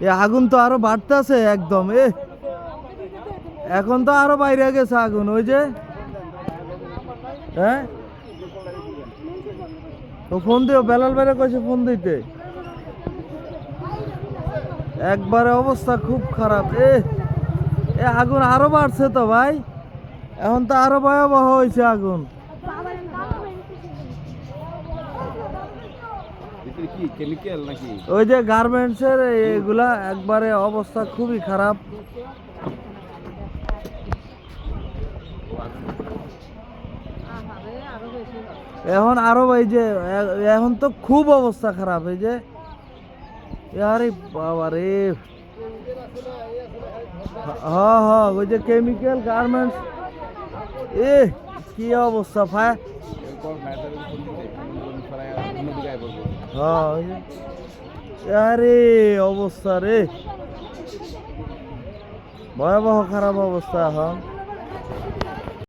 এ, আগুন তো আরও বাড়তেছে একদম, এ। এখন তো আরও বাইরে গেছে আগুন, ওই যে। হ্যাঁ? তো ফোন দিও, বেলাল বাইরে কইছে ফোন দিতে। একবারে অবস্থা খুব খারাপ, এ। এ, আগুন আরও বাড়ছে তো ভাই। এখন তো আরও ভয়াবহ হয়েছে আগুন। কি কেমিক্যাল নাকি? ওই যে গার্মেন্টসের এগুলা একবারে অবস্থা খুবই খারাপ। এখন আরও এই যে এখন তো খুব অবস্থা খারাপ এই যে আরে বাবা রে। হ্যাঁ হ্যাঁ ওই যে কেমিক্যাল গার্মেন্টস এ কি অবস্থা ফায়ার আরে অবস্থা রে। ভয়াবহ খারাপ অবস্থা এখন।